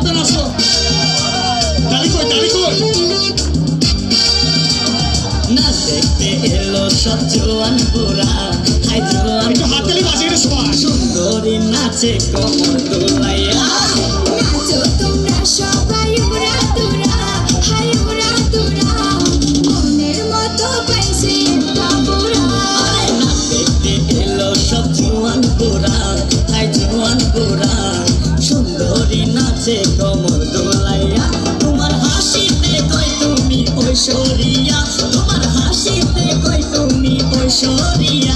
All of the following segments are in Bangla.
সাবধান আসো গাড়ি কই গাড়ি কই? সুন্দরী নাচে কোমর দোলাইয়া। নাচে কমর দোলাইয়া। তোমার হাসিতে কই তুমি ঐশ্বরিয়া? তোমার হাসিতে কই তুমি ঐশ্বরিয়া?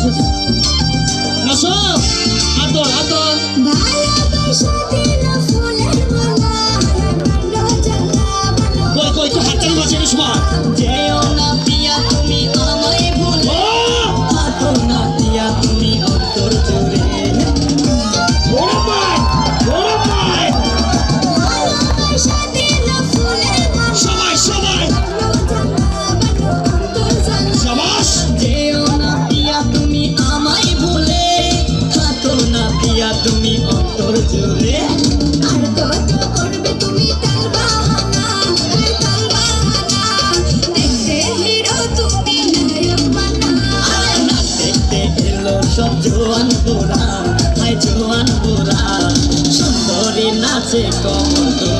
আসো আসো আদর আদর কই কই তো হাততালি বাজে না সময় Así.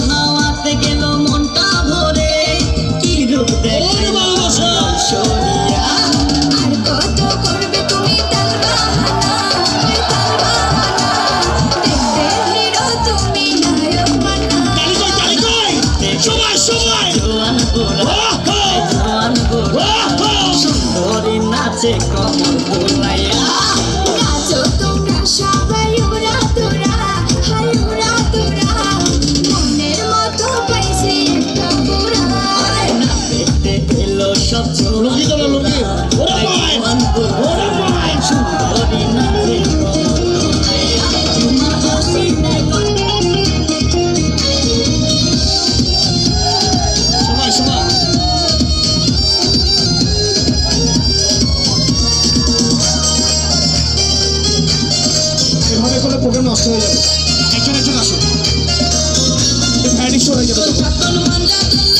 这个我不 সরে গেল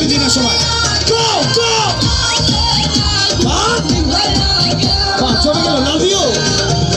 হাততালি দিন না সবাই গো গো